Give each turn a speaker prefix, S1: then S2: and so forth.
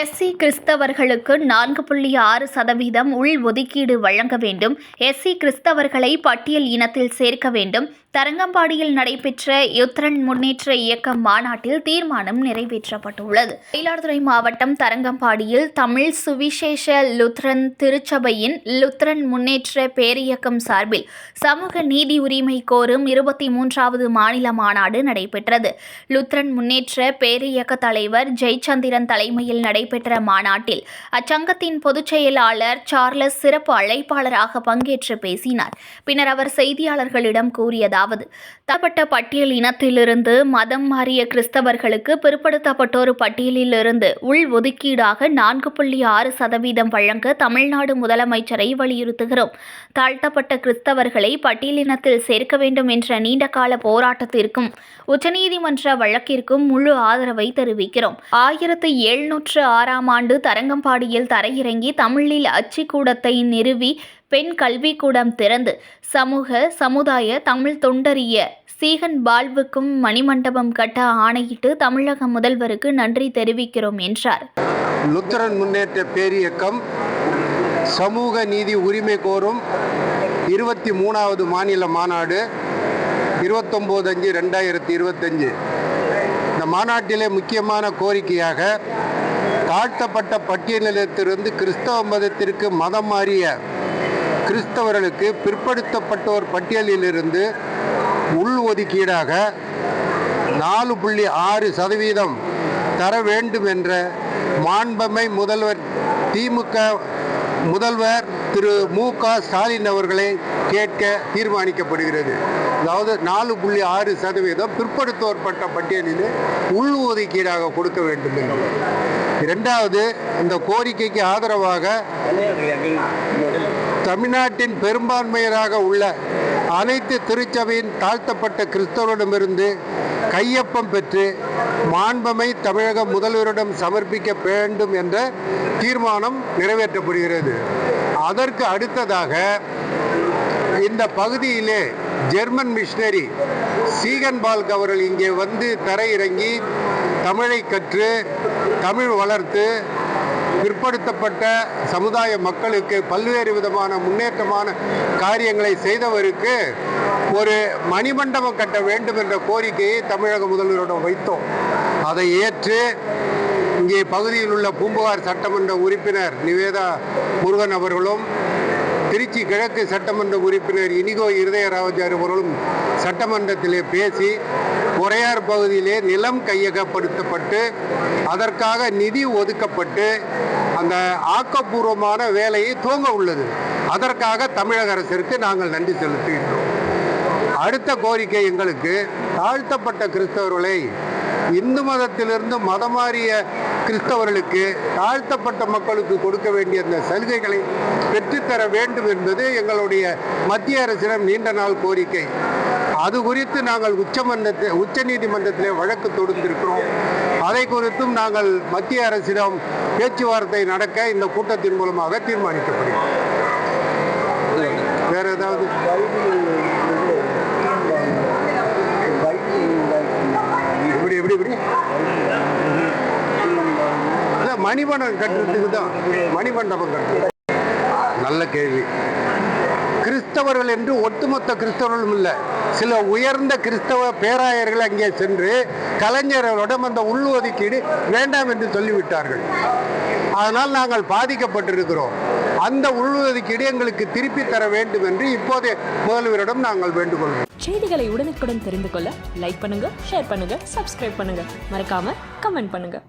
S1: SC கிறிஸ்தவர்களுக்கு நான்கு புள்ளி ஆறு சதவீதம் உள் ஒதுக்கீடு வழங்க வேண்டும். எஸ்சி கிறிஸ்தவர்களை பட்டியல் இனத்தில் சேர்க்க வேண்டும். தரங்கம்பாடியில் நடைபெற்ற யுத்ரன் முன்னேற்ற இயக்கம் மாநாட்டில் தீர்மானம் நிறைவேற்றப்பட்டுள்ளது. மயிலாடுதுறை மாவட்டம் தரங்கம்பாடியில் தமிழ் சுவிசேஷ லுத்ரன் திருச்சபையின் லுத்ரன் முன்னேற்ற பேரியக்கம் சார்பில் சமூக நீதி உரிமை கோரும் இருபத்தி மூன்றாவது மாநில மாநாடு நடைபெற்றது. லுத்ரன் முன்னேற்ற பேரியக்க தலைவர் ஜெயச்சந்திரன் தலைமையில் நடைபெற்ற மாநாட்டில் அச்சங்கத்தின் பொதுச் செயலாளர் சார்லஸ் சிறப்பு அழைப்பாளராக பங்கேற்று பேசினார். பின்னர் அவர் செய்தியாளர்களிடம் அதாவது தப்பட்ட பட்டியல் இனத்திலிருந்து மதம் மாறிய கிறிஸ்தவர்களுக்கு பிற்படுத்தப்பட்டோர் பட்டியலிலிருந்து உள் ஒதுக்கீடாக நான்கு புள்ளி ஆறு சதவீதம் வழங்க தமிழ்நாடு முதலமைச்சரை வலியுறுத்துகிறோம். தாழ்த்தப்பட்ட கிறிஸ்தவர்களை பட்டியலினத்தில் சேர்க்க வேண்டும் என்ற நீண்டகால போராட்டத்திற்கும் உச்சநீதிமன்ற வழக்கிற்கும் முழு ஆதரவை தெரிவிக்கிறோம். ஆயிரத்து எழுநூற்று ஆறாம் ஆண்டு தரங்கம்பாடியில் தரையிறங்கி தமிழில் அச்சுக்கூடத்தை நிறுவி பெண் கல்விக்கூடம் திறந்து சமூக சமுதாய தமிழ் தொண்டறிய சீகன் பால்வுக்கும் மணிமண்டபம் கட்ட ஆணையிட்டு தமிழக முதல்வருக்கு நன்றி தெரிவிக்கிறோம் என்றார்.
S2: லுத்தரன் முன்னேற்ற பேரியக்கம் சமூக நீதி உரிமை கோரும் இருபத்தி மூணாவது மாநில மாநாடு இருபத்தொம்போது அஞ்சு ரெண்டாயிரத்தி இருபத்தஞ்சு. இந்த மாநாட்டிலே முக்கியமான கோரிக்கையாக தாழ்த்தப்பட்ட பட்டியலினத்திலிருந்து கிறிஸ்தவ மதத்திற்கு மதம் மாறிய கிறிஸ்தவர்களுக்கு பிற்படுத்தப்பட்டோர் பட்டியலிலிருந்து உள் ஒதுக்கீடாக நாலு புள்ளி ஆறு சதவீதம் தர வேண்டும் என்ற மாண்பமை முதல்வர் திமுக முதல்வர் திரு மு க ஸ்டாலின் அவர்களை கேட்க தீர்மானிக்கப்படுகிறது. அதாவது நாலு புள்ளி ஆறு சதவீதம் பிற்படுத்தோர்பட்ட பட்டியலில் உள் ஒதுக்கீடாக கொடுக்க வேண்டும் என்று. இரண்டாவது இந்த கோரிக்கைக்கு ஆதரவாக தமிழ்நாட்டின் பெரும்பான்மையராக உள்ள அனைத்து திருச்சபையின் தாழ்த்தப்பட்ட கிறிஸ்தவரிடமிருந்து கையொப்பம் பெற்று மாண்பமை தமிழக முதல்வரிடம் சமர்ப்பிக்க வேண்டும் என்ற தீர்மானம் நிறைவேற்றப்படுகிறது. அதற்கு அடுத்ததாக இந்த பகுதியிலே ஜெர்மன் மிஷினரி சீகன் பால்க் அவர்கள் இங்கே வந்து தரையிறங்கி தமிழை கற்று தமிழ் வளர்த்து பிற்படுத்தப்பட்ட சமுதாய மக்களுக்கு பல்வேறு விதமான முன்னேற்றமான காரியங்களை செய்தவருக்கு ஒரு மணிமண்டபம் கட்ட வேண்டும் என்ற கோரிக்கையை தமிழக முதல்வரிடம் வைத்தோம். அதை ஏற்று இங்கே பகுதியில் உள்ள பூம்புகார் சட்டமன்ற உறுப்பினர் நிவேதா முருகன் அவர்களும் திருச்சி கிழக்கு சட்டமன்ற உறுப்பினர் இனிகோ இருதயராஜார் அவர்களும் சட்டமன்றத்திலே பேசி உரையார் பகுதியிலே நிலம் கையகப்படுத்தப்பட்டு அதற்காக நிதி ஒதுக்கப்பட்டு அந்த ஆக்கப்பூர்வமான வேலையை துவங்க உள்ளது. அதற்காக தமிழக அரசிற்கு நாங்கள் நன்றி செலுத்துகின்றோம். அடுத்த கோரிக்கை எங்களுக்கு தாழ்த்தப்பட்ட கிறிஸ்தவர்களை இந்து மதத்திலிருந்து மதம் மாறிய கிறிஸ்தவர்களுக்கு தாழ்த்தப்பட்ட மக்களுக்கு கொடுக்க வேண்டிய அந்த சலுகைகளை பெற்றுத்தர வேண்டும் என்பது எங்களுடைய மத்திய அரசிடம் நீண்ட நாள் கோரிக்கை. அது குறித்து நாங்கள் உச்சமன்றத்தில் உச்ச நீதிமன்றத்திலே வழக்கு தொடுத்திருக்கிறோம். அதை குறித்தும் நாங்கள் மத்திய அரசிடம் பேச்சுவார்த்தை நடக்க இந்த கூட்டத்தின் மூலமாக தீர்மானிக்கப்படுகிறது வேற ஏதாவது? எப்படி எப்படி எப்படி? மணிமண்டபம் கட்டுறதுக்கு தான். மணிமண்டபம் கட்டுறது. நல்ல கேள்வி. கிறிஸ்தவர்கள் என்று ஒட்டுமொத்த கிறிஸ்தவர்களும் இல்லை. சில உயர்ந்த கிறிஸ்தவ பேராயர்கள் அங்கே சென்று கலைஞர்களிடம் அந்த உள் ஒதுக்கீடு வேண்டாம் என்று சொல்லிவிட்டார்கள். அதனால் நாங்கள் பாதிக்கப்பட்டிருக்கிறோம். அந்த உள் ஒதுக்கீடு எங்களுக்கு திருப்பி தர வேண்டும் என்று இப்போதே முதல்வரிடம் நாங்கள் வேண்டுகொள்கிறோம்.
S3: செய்திகளை உடனுக்குடன் தெரிந்து கொள்ள லைக் பண்ணுங்க ஷேர் பண்ணுங்க சப்ஸ்கிரைப் பண்ணுங்க. மறக்காம கமெண்ட் பண்ணுங்க.